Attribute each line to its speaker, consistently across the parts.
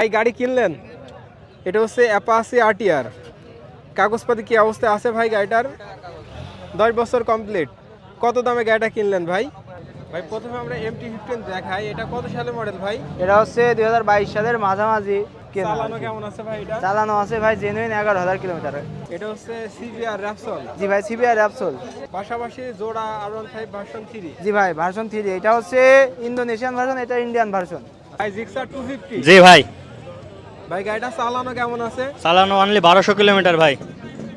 Speaker 1: ভাই গাড়ি কিনলেন? এটা হচ্ছে অ্যাপাসি আরটিআর। কাগজপাতি কি অবস্থায় আছে ভাই গাড়িটার? দশ বছর কমপ্লিট কত দামে গাড়িটা কিনলেন ভাই? ভাই প্রথমে আমরা এমটি ফিফটিন দেখাই। এটা কত সালের মডেল ভাই?
Speaker 2: এটা হচ্ছে দু হাজার বাইশ সালের মাঝামাঝি
Speaker 1: চালানো কেমন আছে ভাই এটা?
Speaker 2: চালানো আছে ভাই জেনুইন এগারো হাজার কিলোমিটার।
Speaker 1: এটা হচ্ছে সিবিআর র্যাপসল
Speaker 2: জি ভাই সিবিআর অ্যাপসোল
Speaker 1: পাশাপাশি জোড়া R one five version three
Speaker 2: জি ভাই ভার্সন থ্রি এটা হচ্ছে ইন্দোনেশিয়ান ভার্সন এটা ইন্ডিয়ান ভার্সন
Speaker 1: ভাই জিক্সার টু ফিফটি
Speaker 3: জি ভাই।
Speaker 1: ভাই গাড়িটা চালানো কেমন আছে?
Speaker 3: চালানো অনলি বারোশো কিলোমিটার ভাই।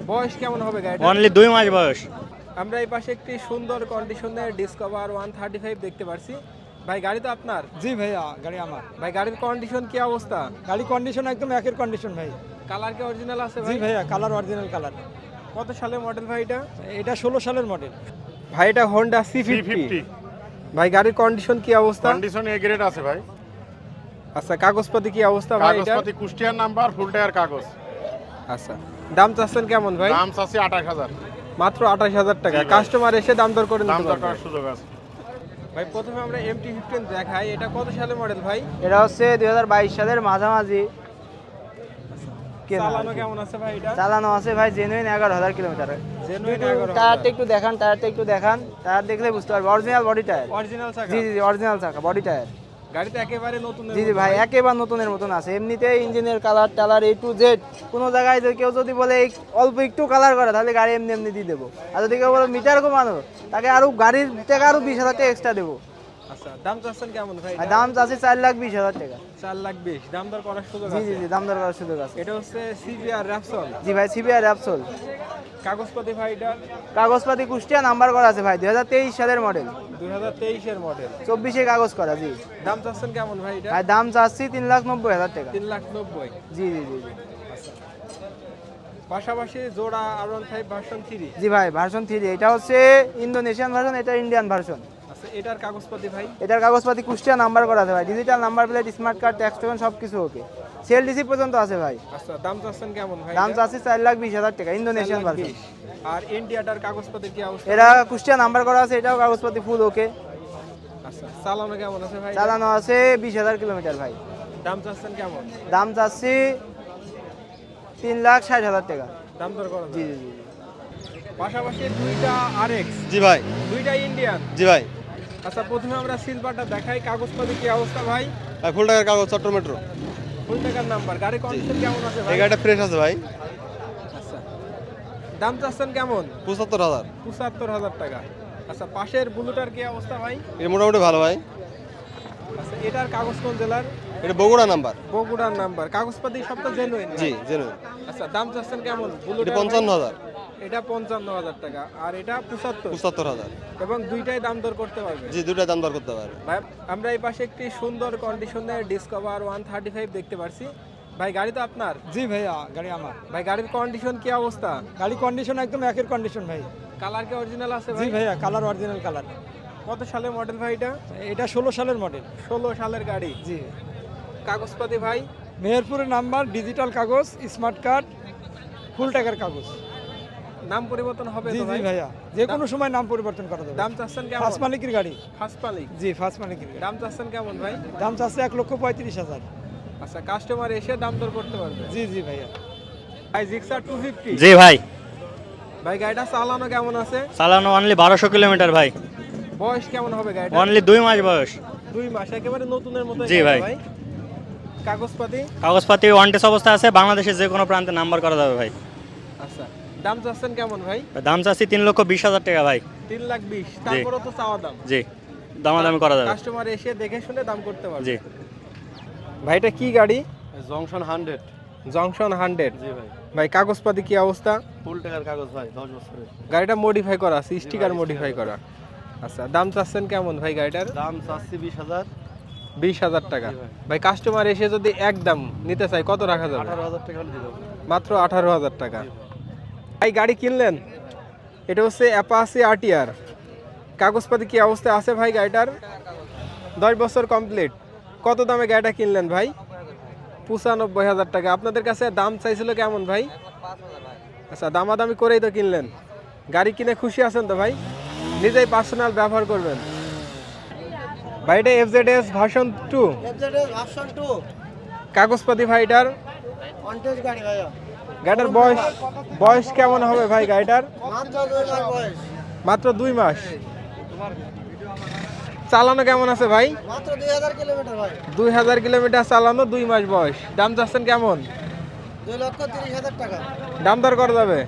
Speaker 1: বয়স কেমন হবে গাড়িটা
Speaker 3: অনলি দুই মাস বয়স।
Speaker 1: আমরা এই পাশে একটি সুন্দর কন্ডিশনের ডিসকভার ওয়ান থার্টি ফাইভ দেখতে পারছি। ভাই গাড়ি তো আপনার?
Speaker 4: জি ভাইয়া গাড়ি আমার।
Speaker 1: ভাই গাড়ির কন্ডিশন কি অবস্থা?
Speaker 4: গাড়ি কন্ডিশন একদম একের কন্ডিশন ভাই।
Speaker 1: কালার কি অরিজিনাল আছে
Speaker 4: জি
Speaker 1: ভাই?
Speaker 4: ভাইয়া কালার অরিজিনাল কালার
Speaker 1: কত সালের মডেল ভাই এটা?
Speaker 4: এটা ষোলো সালের মডেল
Speaker 1: ভাই এটা হোন্ডা সি ফিফটি ভাই গাড়ির কন্ডিশন কি অবস্থা?
Speaker 5: কন্ডিশন এ গ্রেড আছে ভাই।
Speaker 1: আচ্ছা কাগজপাতি কি অবস্থা ভাই এটা
Speaker 5: কাগজপাতি কুষ্টিয়ার নাম্বার ফুল টায়ার কাগজ।
Speaker 1: আচ্ছা দাম চাচ্ছেন কেমন ভাই?
Speaker 5: দাম চাচ্ছি আঠাশ হাজার।
Speaker 1: মাত্র আঠাশ হাজার টাকা। কাস্টমার এসে দাম দর করে
Speaker 5: দাম
Speaker 1: নিতে
Speaker 5: দর
Speaker 1: পারবে।
Speaker 5: করার সুযোগ আছে।
Speaker 1: ভাই প্রথমে আমরা এমটি ফিফটিন দেখাই। এটা কত সালের মডেল ভাই?
Speaker 2: এটা হচ্ছে দুই হাজার বাইশ সালের মাঝামাঝি।
Speaker 1: চালানো কেমন আছে ভাই এটা?
Speaker 2: চালানো আছে ভাই জেনুইন এগারো হাজার কিলোমিটার
Speaker 1: Genuine
Speaker 2: একটু
Speaker 1: 11,000
Speaker 2: টায়ারটা একটু দেখান টায়ারটা একটু দেখান। টায়ার দেখলে বুঝতে পারবে। অরিজিনাল বডি টায়ার
Speaker 1: অরিজিনাল চাকা?
Speaker 2: জি জি জি অরিজিনাল চাকা বডি টায়ার
Speaker 1: গাড়িতে একেবারে নতুন
Speaker 2: জি জি ভাই একেবারে নতুনের মতন আছে। ইঞ্জিনের কালার টালার এ টু জেড কোনো জায়গায় যদি কেউ যদি বলে অল্প একটু কালার করে তাহলে গাড়ি এমনি এমনি দিয়ে দেবো। আর যদি কেউ বলে মিটার কমানো তাকে গাড়ির টাকা বিশ হাজার টাকা এক্সট্রা দেবো।
Speaker 1: আচ্ছা দাম চাচ্ছেন কেমন ভাই?
Speaker 2: দাম চাচ্ছে চার লাখ বিশ হাজার টাকা।
Speaker 1: চার লাখ বিশ দাম দর করার সুযোগ
Speaker 2: জি জি জি দাম দর করার সুযোগ আছে।
Speaker 1: এটা হচ্ছে সিবিআর র্যাপসল
Speaker 2: জি ভাই সিবিআর অ্যাপসোল
Speaker 1: কাগজপাতি ভাই এটা?
Speaker 2: কাগজপাতি কুষ্টিয়া নাম্বার করা আছে ভাই দুই হাজার তেইশ সালের মডেল
Speaker 1: দুই হাজার তেইশের মডেল
Speaker 2: চব্বিশে কাগজ করা জি।
Speaker 1: দাম চাচ্ছেন কেমন ভাই এটা?
Speaker 2: ভাই দাম চাচ্ছি তিন লাখ নব্বই হাজার টাকা।
Speaker 1: তিন লাখ নব্বই।
Speaker 2: জি জি জি জি।
Speaker 1: পাশাপাশি জোড়া R one five version three
Speaker 2: জি ভাই ভার্সন থ্রি এটা হচ্ছে ইন্দোনেশিয়ান ভার্সন এটা ইন্ডিয়ান ভার্সন
Speaker 1: আচ্ছা এটার কাগজপাতি ভাই?
Speaker 2: এটার কাগজপাতি কুষ্টিয়া নাম্বার করা আছে ভাই। Digital number plate smart card tax token সব কিছু ওকে। সেল রিসিভ পর্যন্ত আছে ভাই।
Speaker 1: আচ্ছা দাম চাচ্ছেন কেমন ভাই
Speaker 2: দাম? চাচ্ছি চার লাখ বিশ হাজার টাকা ইন্দোনেশিয়ান ভার্সন
Speaker 1: আর ইন্ডিয়াটার কাগজপাতি কি অবস্থা?
Speaker 2: এটা কুষ্টিয়া নাম্বার করা আছে এটাও কাগজপাতি ফুল ওকে।
Speaker 1: আচ্ছা চালানো কেমন আছে ভাই?
Speaker 2: চালানো আছে বিশ হাজার কিলোমিটার ভাই।
Speaker 1: দাম চাচ্ছেন কেমন?
Speaker 2: দাম চাচ্ছি তিন লাখ ষাট হাজার টাকা।
Speaker 1: দাম দর করা
Speaker 2: জি জি জি।
Speaker 1: পাশাপাশি দুইটা আরএক্স
Speaker 4: জি ভাই।
Speaker 1: দুইটা ইন্ডিয়ান
Speaker 4: জি ভাই।
Speaker 1: আচ্ছা প্রথমে আমরা সিলভারটা দেখাই। কাগজপাতি কি অবস্থা ভাই?
Speaker 4: ভাই ফুল টাকার কাগজ চট্ট মেট্রো
Speaker 1: ফুল টাকার নাম্বার গাড়ি কন্ডিশন কেমন আছে ভাই?
Speaker 4: এই গাড়িটা ফ্রেশ আছে ভাই।
Speaker 1: আচ্ছা। দাম চাচ্ছেন কেমন?
Speaker 4: পঁচাত্তর হাজার।
Speaker 1: পঁচাত্তর হাজার টাকা। আচ্ছা পাশের ব্লুটার কি অবস্থা ভাই?
Speaker 4: এটা মোটামুটি ভালো ভাই।
Speaker 1: আচ্ছা এটার কাগজ কোন জেলার?
Speaker 4: এটা বগুড়া নাম্বার।
Speaker 1: বগুড়ার নাম্বার। কাগজপাতি সব তো জেনুইন
Speaker 4: জি জেনুইন
Speaker 1: আচ্ছা দাম চাচ্ছেন কেমন? ব্লুটার
Speaker 4: পঞ্চান্ন হাজার।
Speaker 1: এটা পঞ্চান্ন হাজার টাকা আর এটা পঁচাত্তর।
Speaker 4: পঁচাত্তর হাজার
Speaker 1: এবং দুইটাই দাম দর করতে পারবে।
Speaker 4: জি দুটা দাম দর করতে পারবে।
Speaker 1: ভাই আমরা এই পাশে একটি সুন্দর কন্ডিশনের ডিসকভার ওয়ান থার্টি ফাইভ দেখতে পারছি। ভাই গাড়ি তো আপনার?
Speaker 4: জি ভাইয়া গাড়ি আমার।
Speaker 1: ভাই গাড়ির কন্ডিশন কি অবস্থা?
Speaker 4: গাড়ি কন্ডিশন একদম একের কন্ডিশন ভাই।
Speaker 1: কালার কি অরিজিনাল আছে
Speaker 4: জি
Speaker 1: ভাই?
Speaker 4: ভাইয়া কালার অরিজিনাল কালার
Speaker 1: কত সালের মডেল ভাই এটা?
Speaker 4: এটা ষোলো সালের মডেল
Speaker 1: ষোলো সালের গাড়ি।
Speaker 4: জি।
Speaker 1: কাগজপাতি ভাই?
Speaker 4: মেহেরপুরের নাম্বার ডিজিটাল কাগজ স্মার্ট কার্ড ফুল টাকার কাগজ।
Speaker 1: নাম পরিবর্তন হবে
Speaker 4: জি জি ভাইয়া। যে কোনো সময় নাম পরিবর্তন করা যাবে।
Speaker 1: দাম চাচ্ছেন কেমন?
Speaker 4: ফার্স্ট মালিকের গাড়ি।
Speaker 1: ফার্স্ট মালিক?
Speaker 4: জি ফার্স্ট মালিকের
Speaker 1: দাম চাচ্ছেন কেমন ভাই?
Speaker 4: দাম চাচ্ছে এক লক্ষ পঁয়ত্রিশ হাজার।
Speaker 1: আচ্ছা কাস্টমার এসে দাম দর করতে পারবে?
Speaker 4: জি জি ভাইয়া।
Speaker 1: ভাই জিক্সার টু ফিফটি
Speaker 3: জি ভাই।
Speaker 1: ভাই গাড়িটা চালানো কেমন আছে?
Speaker 3: চালানো অনলি বারোশো কিলোমিটার ভাই।
Speaker 1: বয়স কেমন হবে গাড়িটা
Speaker 3: অনলি দুই মাস বয়স।
Speaker 1: দুই মাস একেবারে নতুনের মতো
Speaker 3: জি ভাই।
Speaker 1: কাগজপাতি?
Speaker 3: কাগজপাতি ওয়ান টেস অবস্থায় আছে বাংলাদেশের যে কোনো প্রান্তে নাম্বার করা যাবে ভাই।
Speaker 1: আচ্ছা। দাম চাচ্ছেন কেমন ভাই?
Speaker 3: দাম চাচ্ছি তিন লক্ষ বিশ হাজার টাকা ভাই।
Speaker 1: তিন লাখ বিশ। তারপরে তো চাওয়া দাম।
Speaker 3: জি। দামাদামি করা যাবে।
Speaker 1: কাস্টমার এসে দেখে শুনে দাম করতে পারবে।
Speaker 3: জি।
Speaker 1: ভাই এটা কি গাড়ি?
Speaker 5: Junction hundred.
Speaker 1: Junction hundred.
Speaker 5: জি ভাই।
Speaker 1: ভাই কাগজপাতি কি অবস্থা?
Speaker 5: ফুল টাকার কাগজ ভাই দশ বছরের।
Speaker 1: গাড়িটা মডিফাই করা আছে স্টিকার মডিফাই করা। আচ্ছা দাম চাচ্ছেন কেমন ভাই গাড়িটার?
Speaker 5: দাম চাচ্ছি বিশ হাজার।
Speaker 1: বিশ হাজার টাকা। ভাই। কাস্টমার এসে যদি এক দাম নিতে চাই কত রাখা যাবে?
Speaker 5: আঠারো হাজার টাকা হলে দিয়ে দেবো
Speaker 1: মাত্র আঠারো হাজার টাকা। ভাই গাড়ি কিনলেন? এটা হচ্ছে অ্যাপাসি আরটিআর। কাগজপাতি কি অবস্থায় আছে ভাই গাড়িটার? দশ বছর কমপ্লিট কত দামে গাড়িটা কিনলেন ভাই? পঁচানব্বই হাজার টাকা। আপনাদের কাছে দাম চাইছিল কেমন ভাই? আচ্ছা দামাদামি করেই তো কিনলেন। গাড়ি কিনে খুশি আছেন তো ভাই? নিজেই পার্সোনাল ব্যবহার করবেন। ভাই এটা এফজেড এস ভার্সন টু কাগজপাতি ভাইটার
Speaker 2: গাড়ি ভাইয়া।
Speaker 1: গাড়িটার বয়স বয়স কেমন হবে ভাই গাড়িটার?
Speaker 2: মাত্র দুই মাস।
Speaker 1: চালানো কেমন আছে ভাই?
Speaker 2: দুই হাজার কিলোমিটার
Speaker 1: চালানো দুই মাস বয়স। দাম চাচ্ছেন কেমন? দাম দর করা যাবে?